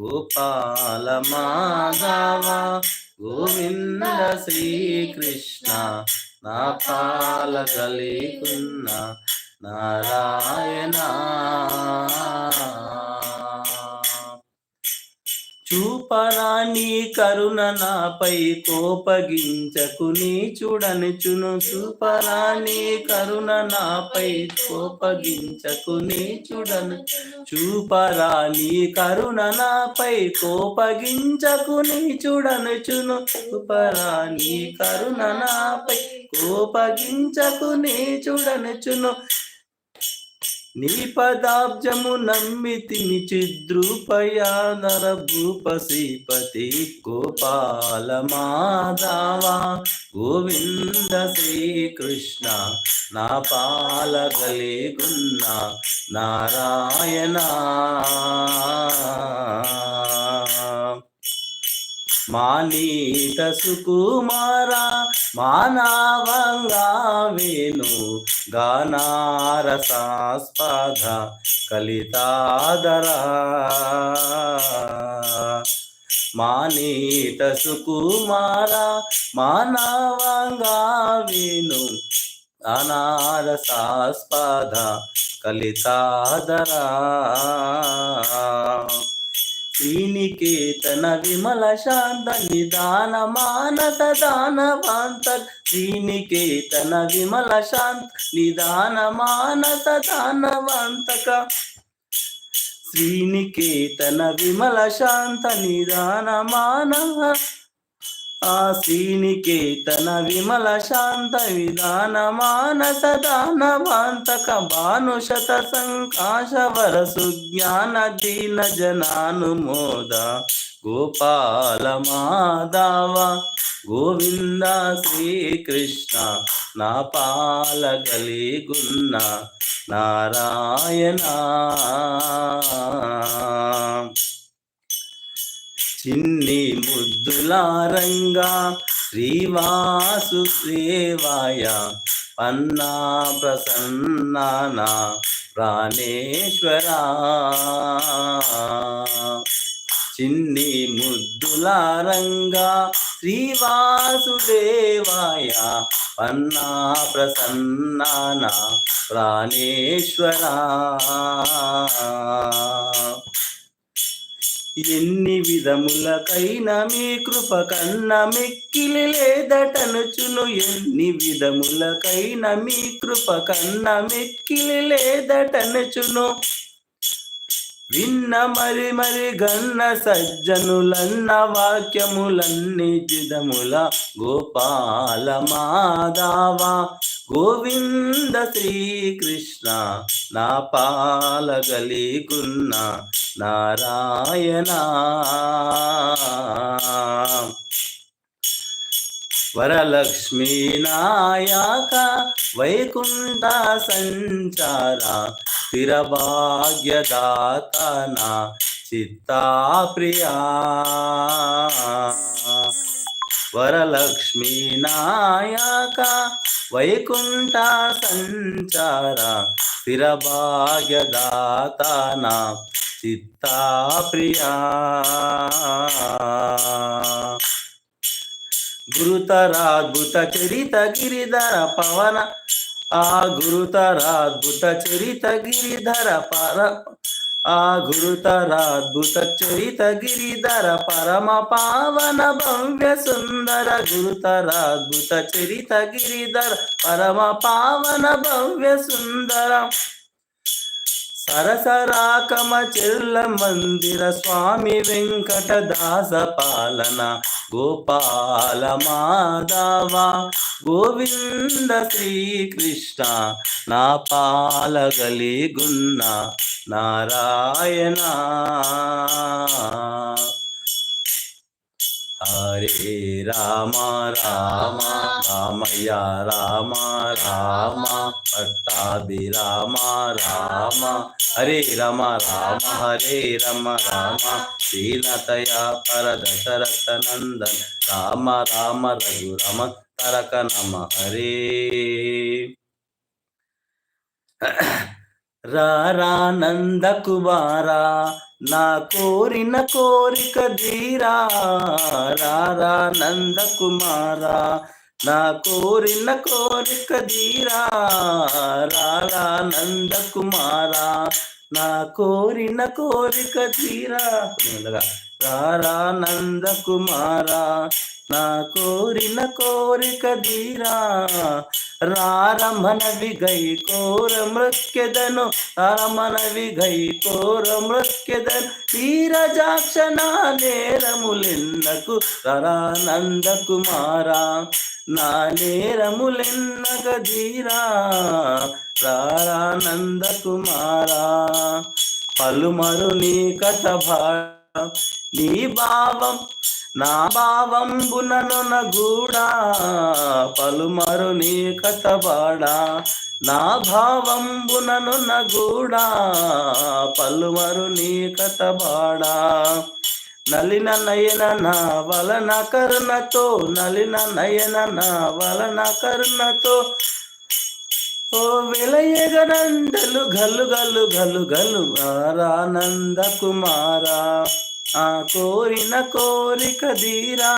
గోపాల మాధవ గోవింద శ్రీకృష్ణ నా పాల కలిగున్న నారాయణ. చూపరాని కరుణ నాపై కోపగించకుని చూడనుచును. చూపరాని కరుణ నాపై కోపగించకుని చూడను. చూపరాని కరుణ నాపై కోపగించకుని చూడనుచును. చూపరాని కరుణ నాపై కోపగించకుని చూడనుచును. నీ పదాబ్జము నమ్మితిని చిద్రూపయానర నరభూప శ్రీపతి గోపాల మాధవ గోవింద శ్రీకృష్ణ నా పాల గలేగున్న నారాయణ. ಮಾಲೀತ ಸುಕುಮಾರ ಮಾನವಂಗಾವೇನು ಗಾನಾರಸಾಸ್ಪದ ಕಲಿತಾದರ. ಮಾನೀತ ಸುಕುಮಾರ ಮಾನವಂಗಾವೇನು ಅನಾರಸಾಸ್ಪದ ಕಲಿತಾದರ. అనారసాస్పద కలితాదరా శ్రీనికేతన విమల శాంత నిదాన మానత దానవాంత. శ్రీనికేతన విమల శాంత నిదాన మానత దానవాంతక. శ్రీనికేతన విమల శాంత నిదాన మానవ ఆ శ్రీనికేతన విమల శాంత విధాన మానస దానవాంతక భానుషత సంకాశ వరసు జ్ఞాన దీన జనానుమోద. గోపాల మాధవ గోవింద శ్రీకృష్ణ నా పాల గలిగున్న నారాయణ. చిన్ని ముద్దులారంగా శ్రీవాసు సేవాయ పన్నా ప్రసన్నాన ప్రాణేశ్వరా. చిన్ని ముద్దులారంగా శ్రీవాసుదేవాయ పన్నా ప్రసన్నాన ప్రాణేశ్వరా. ఎన్ని విధములకైనా మీ కృప కన్న మెక్కిలి లేదటనుచును ఎన్ని విధములకైనా మీ కృప కన్న మెక్కిలి లేదటనుచును విన్న మరి మరి గన్న సజ్జనులన్న వాక్యములన్నీ చిదముల గోపాల మాధవ గోవింద శ్రీకృష్ణ నా పాలగలిగున్న నారాయణ. వరలక్ష్మీ నాయక వైకుంఠ సంచార స్థిరభాగ్యదాతన చిత్తా ప్రియా వరలక్ష్మీ నాయక వైకుంఠ సంచార స్థిరభాగ్యదాతన చిత్తాప్రియా. గురుతరాద్భుత చరిత గిరిధర పవన. ఆ గురుతరాద్భుత చరిత గిరిధర పర. ఆ గురుతరాద్భుత చరిత గిరిధర పరమ పావన భవ్య సుందర. గురుతరాద్భుత చరిత గిరిధర పరమ పావన భవ్య సుందర. సరసరాకమ చెల్ల మందిర స్వామి వెంకటదాస పాలన. గోపాల మాధవ గోవింద శ్రీకృష్ణ నా పాలగలిగున్న నారాయణ. హరే రామ రామ రామయ్య రామ రామ పట్టాభి రామ రామ హరే రమ రామ హరే రమ రామ శ్రీలతయ పరదశరథ నందన రామ రామ రఘు రమ తరక నమ హరే. రారా నందకుమారా నా కోరిన కోరిక ధీరా రారా నందకుమారా నా కోరిన కోరిక ధీరా రారా నందకుమారా నా కోరిన కోరిక మెల్లగా. రారా నందకుమారా నా కోరిన కోరిక ధీరా రారమనవి గై కోర మృక్కెదను రారమనవి గై కోర మృక్కెదను వీరజాక్షణ నేరములెన్నకు రానంద కుమారా నా నేరములెన్నగ ధీరా రానంద కుమారా పలుమరు నీ కథ నీ భావం నా భావంబునను నగూడా పలుమరు నీ కథబాడా నా భావంబునను నగూడా పలుమరు నీ కథబాడా. నలిన నయన నా వలన కరుణతో నలిన నయన నా వలన కరుణతో ఓ విలయగనందలు గల్లు గల్లు గల్లు గల్లు ఆరానంద కుమారా. ఆ కోరిన కోరిక దీరా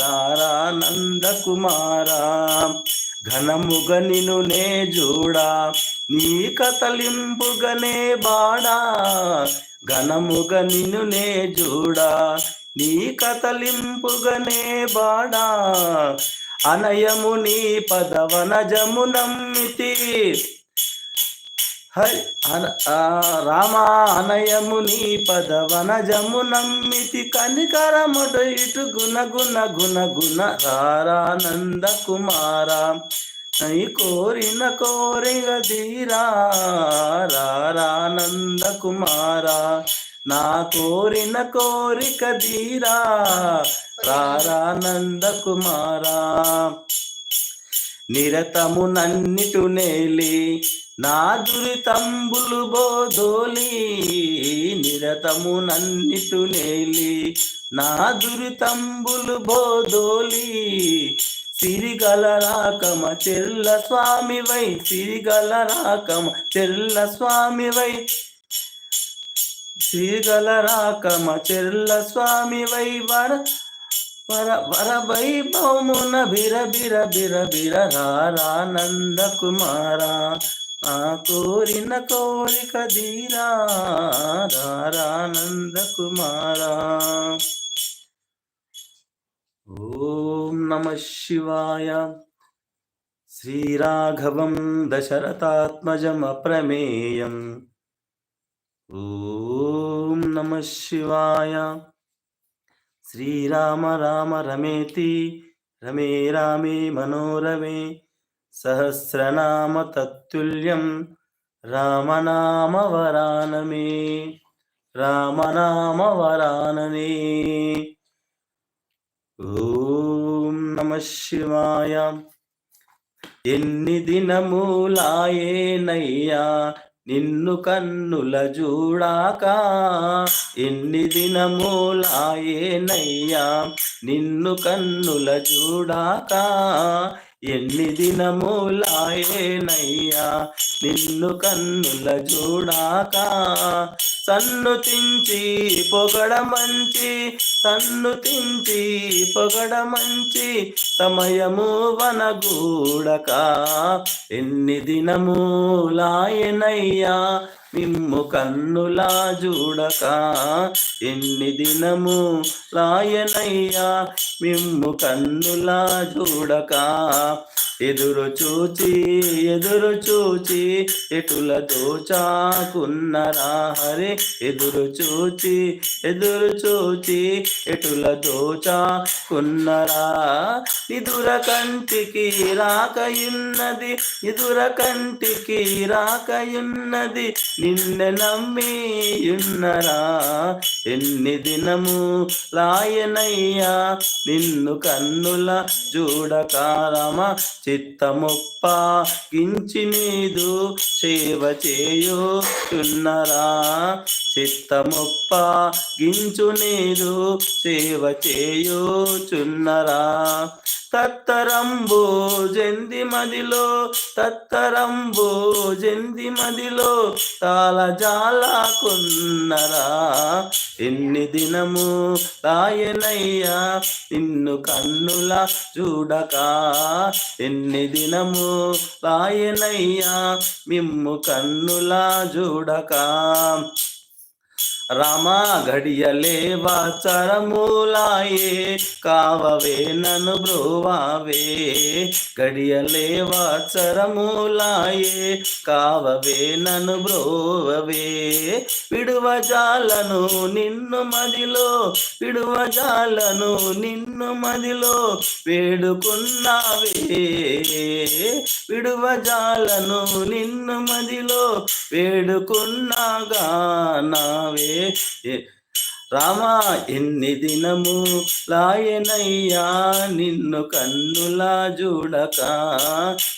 రారానంద కుమారా. ఘనముగ నిను నే జూడా. నీ కతలింపుగనే బాడా. ఘనముగ నిను నే జూడా. నీ కతలింపుగనే బాడా. అనయము నీ పదవన జమునమ్మితి హరి రామ అనయము నీ పదవన జమునమ్మితి కనికరముడు ఇటు గుణ గుణ గుణ గుణ రారానంద కుమార. నై కోరిన కోరిగ దీరా రారానంద కుమార. నా కోరిన కోరిక దీరా రారానంద కుమారా నిరతము నన్నిటు నేలి నా దురితంబులు బోధోలి నిరతము నన్నిటు నేలి నా దురితంబులు బోధోలి. సిరిగల రాకమ చెల్ల స్వామివై సిరిగల రాకమ చెల్ల స్వామివై. సిరిగల రాకమ చెల్ల స్వామివై వర వర వర వైభవమున బిర బిర బిర బిర రానంద కుమారా. ఆ కోరిన కోరిక దీరా రానంద కుమారా. ఓం నమ శివాయ. శ్రీరాఘవం దశరథాత్మజం అప్రమేయం ఓం నమ శివాయ. శ్రీరామ రామ రమేతి రమే రామే మనోరమే సహస్రనామ తత్తుల్యం రామనామ వరానమే రామనామ వరాననే. ఓం నమ శివాయ. ఎన్ని దినములాయేనయ్యా నిన్ను కన్నుల చూడాక ఎన్ని దినములాయేనయ్యా? నిన్ను కన్నుల చూడాక ఎన్ని దినములాయేనయ్యా నిన్ను కన్నుల చూడాక సన్నుతించి పొగడ మంచి సన్ను తించి పొగడ మంచి సమయము వనగూడక. ఎన్ని దినములాయనయ్యా మిమ్ము కన్నులా చూడక ఎన్ని దినము లాయనయ్యా? మిమ్ము కన్నులా చూడక ఎదురు చూచి ఎదురు చూచి ఎటుల దోచాకున్నరా హరి ఎదురు చూచి ఎదురు చూచి ఎటుల దోచాకున్నరా నిదుర కంటికి రాకయున్నది నిదుర కంటికి రాకయున్నది నిన్నె నమ్మియున్నరా ఎన్ని దినము లాయనయ్యా? నిన్ను కన్నుల చూడకారమ చిత్తముప్ప కించి నీదు సేవ చేయుచున్నరా? చిత్తముప్ప గించు నీదు సేవ చేయుచున్నరా? తత్తరంబో జంది మదిలో తత్తరంబో జంది మదిలో తాళజాలకున్నరా ఎన్ని దినము తాయనయ్యా నిన్ను కన్నుల చూడక. ఎన్ని దినము తాయనయ్యా మిమ్ము కన్నుల చూడక. రామా ఘడియలే వాచరమూలాయే కావవే నన్ను బ్రోవావే. గడియలే వాచరమూలాయే కావవే నన్ను బ్రోవవే. విడువజాలను నిన్ను మదిలో విడువజాలను నిన్ను మదిలో వేడుకున్నావే. విడువజాలను నిన్ను మదిలో వేడుకున్నాగా నావే రామా ఎన్ని దినము లాయనయ్యా? నిన్ను కన్నులా చూడక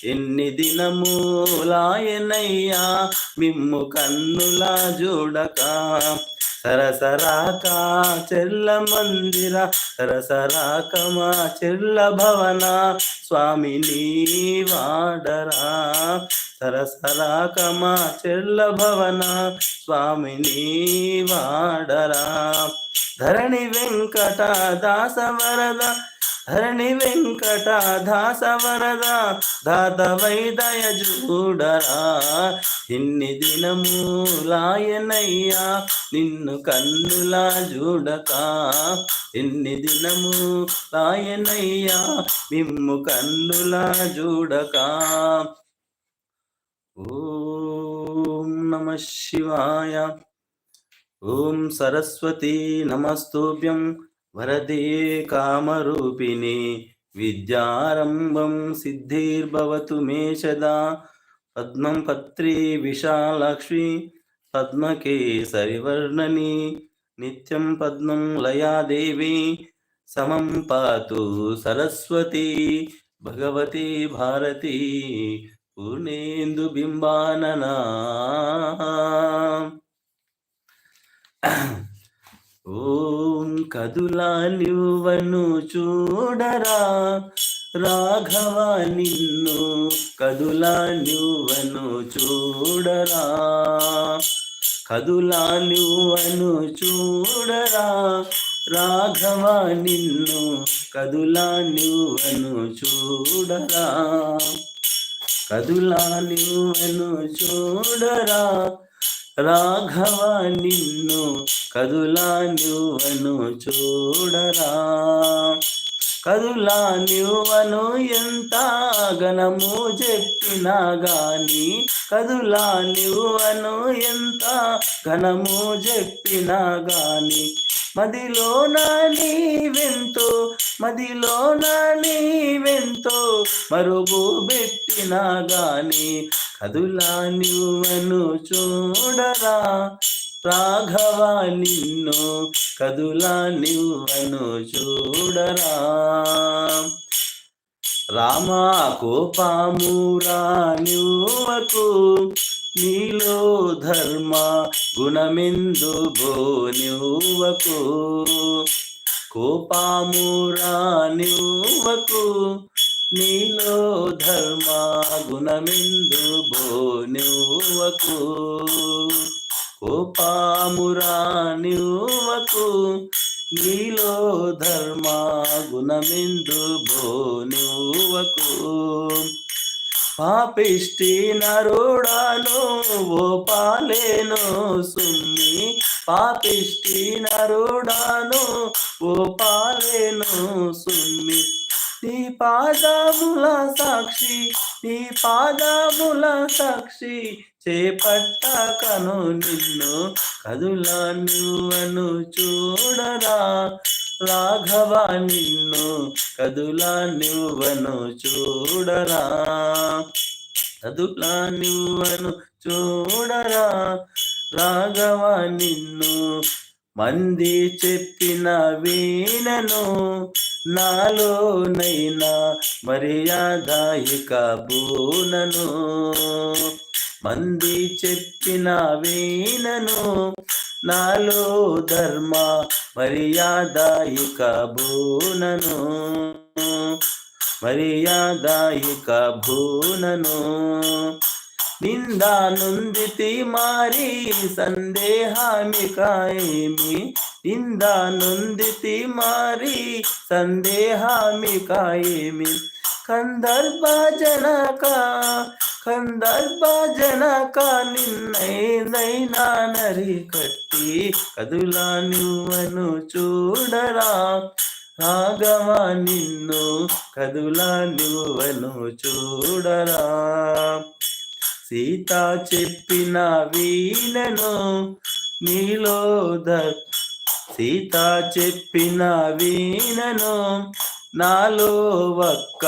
ఎన్ని దినము లాయనయ్యా? మిమ్ము కన్నులా చూడక సరసరాక చెల్ల మందిర సరసరాకమా చెల్ల భవన. స్వామిని వాడరా సరసరాకమా చెల్ల భవన. స్వామిని వాడరా ధరణి వెంకట దాస హరణి వెంకట దాస వరద దాత వైదయ చూడరా ఇన్ని దినములాయనయ్యా నిన్ను కన్నులా చూడక ఎన్ని దినము లాయనయ్యా మిమ్ము కన్నులా చూడక ఓం నమ శివాయ. ఓం సరస్వతి నమస్తోభ్యం. వరదే కామరూపిణి విద్యారంభం సిద్ధిర్భవతు మే సదా. పద్మం పత్రి విశాలక్ష్మి పద్మకేసరివర్ణని నిత్యం పద్మం లయాదేవి సమం పాతు సరస్వతి భగవతి భారతి పూర్ణేందు బింబాననా. ఓం కదులా చూడరా రాఘవ నిన్ను కదులా చూడరా కదులా చూడరా రాఘవ నిన్ను కదులా చూడరా కదులా చూడరా రాఘవ నిన్ను కదులా నువ్వను చూడరా. కదులా నువ్వను ఎంత గణము చెప్పినా గాని కదులా నువ్వను ఎంత ఘనము చెప్పినా గాని మదిలో నీవెంతో వెంతో మదిలో నాని మరుగు పెట్టినా గాని కదులా నువ్వను చూడరా రాఘవ నిన్ను కదులా నువ్వను చూడరా. రామా కోపామురా నువ్వకు నీలో ధర్మ గుణమిందు బో నువ్వకు కోపామురా నువ్వకు నీలో ధర్మ గుణమిందు బో నువ్వకు కోపామురా నువ్వకు నీలో ధర్మ గుణమిందు బో పాపిష్టి నరుడాను ఓ పాలేను సుమ్మి పాపిష్టి నరుడాను ఓ పాలేను సుమ్మి నీ పాదముల సాక్షి నీ పాదముల సాక్షి చేపట్టకను నిన్ను కదులా నువ్వను చూడరా. రాఘవ నిన్ను కదులా నువ్వను చూడరా. కదులా నువ్వను చూడరా. రాఘవ నిన్ను మంది చెప్పిన వీణను నాలోనైనా మర్యాదాయిక బూనను. మంది చెప్పిన వీణను నాలో ధర్మ మర్యాదాయిక భూనను మర్యాదాయిక భూనను నిందానుందితి మారి సందేహామికాయేమి? నిందానుందితి మారి సందేహామికాయేమి? కందర్భ జనక కందర్భ జనక నిన్నైనా నరి కట్టి కదులా నువ్వను చూడరా. రాగవ నిన్ను కదులా నువ్వను చూడరా. సీత చెప్పిన వీణను నీలో సీత చెప్పిన వీణను నాలో ఒక్క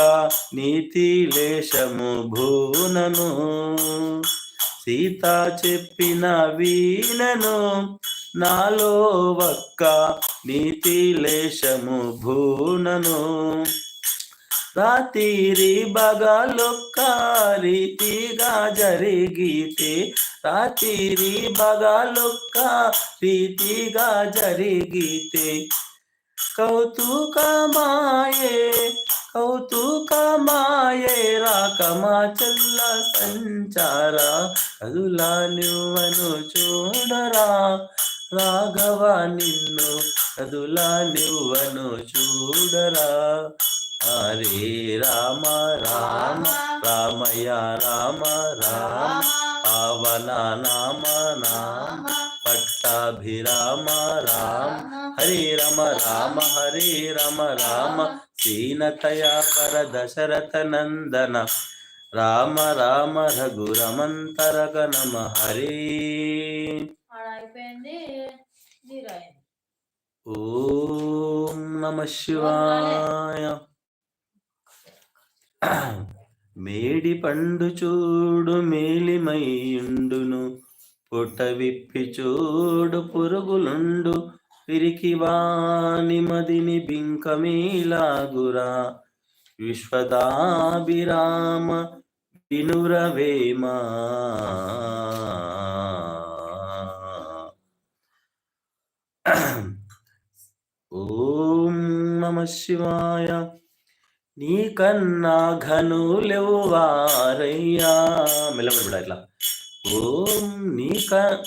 నీతి లేశము భూనను. సీత చెప్పిన వీణను నాలో ఒక్క నీతి లేశము భూనను రాత్రి బగలొక్క రీతిగా జరిగితే రాత్రి బగలొక్క రీతిగా జరిగితే. కౌతుకమాయే కౌతుకమాయే రాకమా చల్ల సంచార కదులా నువ్వను చూడరా రాఘవ నిన్ను కదులా నువ్వను చూడరా. హరే రామ రామ రామయ రామ రామ పావన నామ నామ పట్టాభిరామ రామ. హరే రామ రామ హరే రామ రామ సీనతయ పర దశరథ నందన. రామ రామ రఘురమంతరగ నమ హరే. ఓం నమ శివాయ. మేడి పండు చూడు మేలిమైయుండును పుట్ట విప్పి చూడు పురుగులుండు పిరికి వాని మదిని బింకమీలాగురా. విశ్వదాభిరామ వినురవేమా. ఓం నమ శివాయ. నీకన్నా ఘనులెవ్వారయ్యా. మెల్లబడి ఇట్లా. ఓం నీక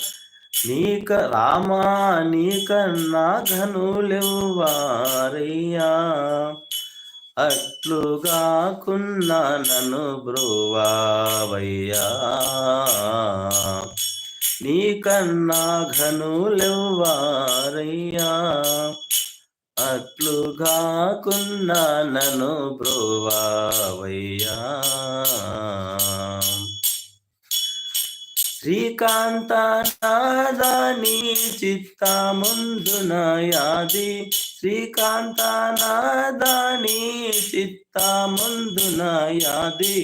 నీక రామా నీకన్నా ఘనులెవ్వారయ్యా. అట్లుగాకున్నా నన్ను బ్రోవావయ్యా. నీకన్నా ఘనులెవ్వారయ్యా. అట్లుగాకున్నా నన్ను బ్రోవావయ్యా. శ్రీకాంత నాదాని చిత్త ముందున యాది శ్రీకాంత నాదాని చిత్త ముందున యాది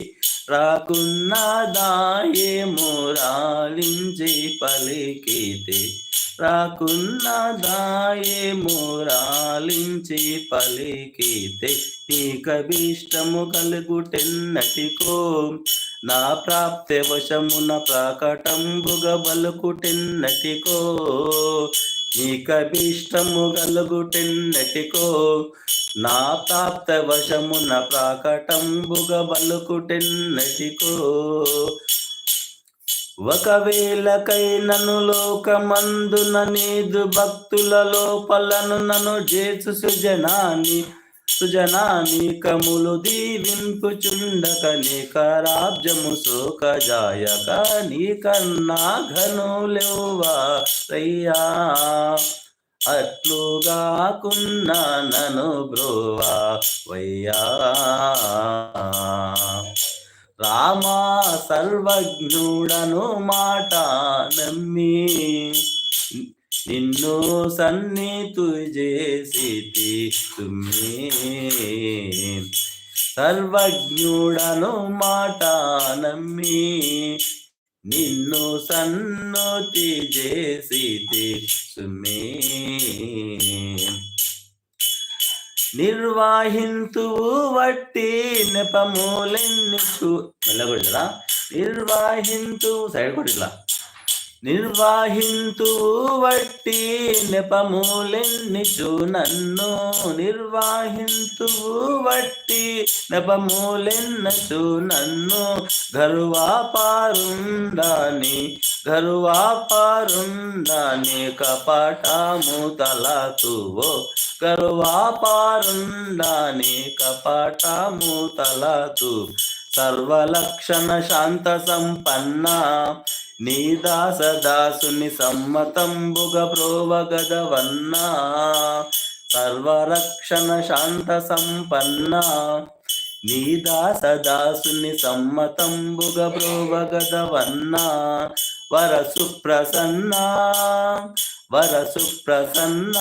రాకున్నదాయే మురాలించి పలికితే రాకున్నదాయే మురాలించి పలికితే నీకభీష్టము కలుగుటెన్నటికో. నా ప్రాప్తి వశమున ప్రాకటంబుగ బలుకుటెన్నటికో నీకభీష్టము గలుగుటిన్నటికో నా ప్రాప్త వశమున ప్రాకటంబుగ బలుకుటిన్నటికో. ఒకవేళకై నన్ను లోకమందున నీదు భక్తుల లోపలను నన్ను జేసు సుజనాన్ని సుజనాని కములు దీవింపుచుండక నీకరాబ్జము శోక జాయక నీకన్నా ఘనులెవ్వా రయ్యా? అట్లుగాకున్నా నను బ్రోవా వయ్యా? రామా సర్వజ్ఞుడను మాట నమ్మి నిన్ను సన్నితు చేసి తుమ్మి. సర్వజ్ఞుడను మాట నమ్మి నిన్ను సన్నతి చేసి సుమే నిర్వాహింతు వట్టి నెపములెన్నికు మెల్లగొడరా నిర్వాహింతు సైడ్ కొట్టిలా నిర్వాహింతు వట్టి నెపమూలెన్నిచు నన్ను నిర్వాహింతు వట్టి నెపమూలెన్నచు నన్ను గరువా పారుండాని కపటము తలతువో గరువా పారుండాని కపటము తలతు. సర్వలక్షణ శాంత సంపన్న నీ దాస దాసుని సమ్మతంబుగ ప్రోవగదవన్న సర్వరక్షణ శాంత సంపన్న. నీ దాస దాసుని సమ్మతంబుగ ప్రోవగదవన్నా వర సుప్రసన్న వర సుప్రసన్న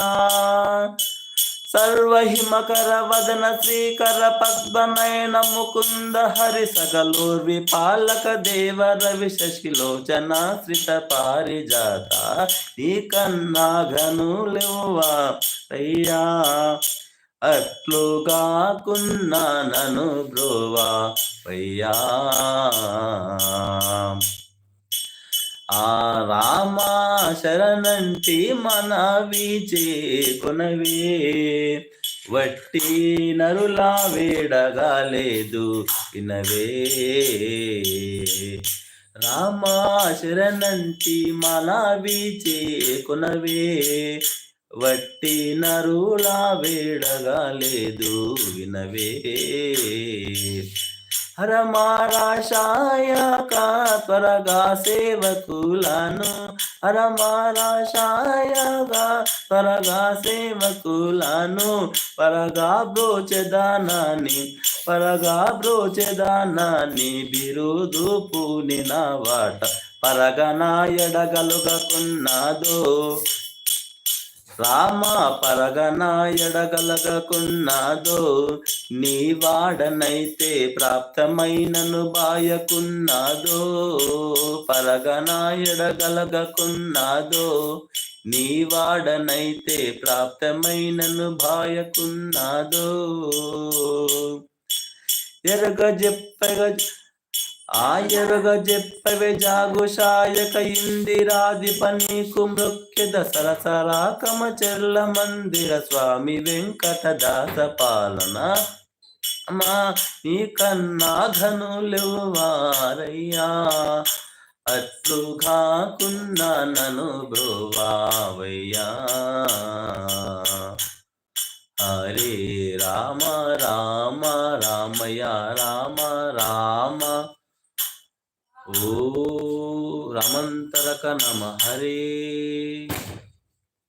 సర్వహిమకర వదన శ్రీకర పద్మనయన ముకుంద హరి సకలోర్విపాలక దేవ రవి శశిలోచన శ్రిత పారిజాత నీ కన్నా ఘనులేవా అయ్యా అట్లుగాకున్నా నను బ్రోవా? అయ్యా. ఆ రామా శరణంటి మనవి చేకొనవే. వట్టి నరులా వేడగా లేదు వినవే. రామా శరణంటి మనవి చేకొనవే. వట్టి నరులా వేడగా లేదు వినవే. హరమారాశాయక త్వరగా సేవకులను హరమారాశాయగా త్వరగా సేవకులను పరగా బ్రోచెదానాన్ని పరగా బ్రోచెదానాన్ని బిరుదు పూనిన వాట పరగనా ఎడగలుగకున్నదో రామ పరగనాయడగలగకున్నాదో నీ వాడనైతే ప్రాప్తమైనను బాయకున్నాదో. పరగనాయడగలగకున్నాదో నీ వాడనైతే ప్రాప్తమైనను బాయకున్నాదో. ఎరగ చెప్పగ ఆయరుగ చెప్పవే జాగుషాయక ఇందిరాధిప నీకు మృక్కెద సరసరాకమ చెర్ల మందిర స్వామి వెంకట దాస పాలన. మా నీ కన్నా ధనులెవ్వారయ్యా అట్లుగా కున్నా నను బ్రోవావయ్యా. హరే రామ రామ రామయ్య రామ రామ. ఓ రమంతరక నమ హరే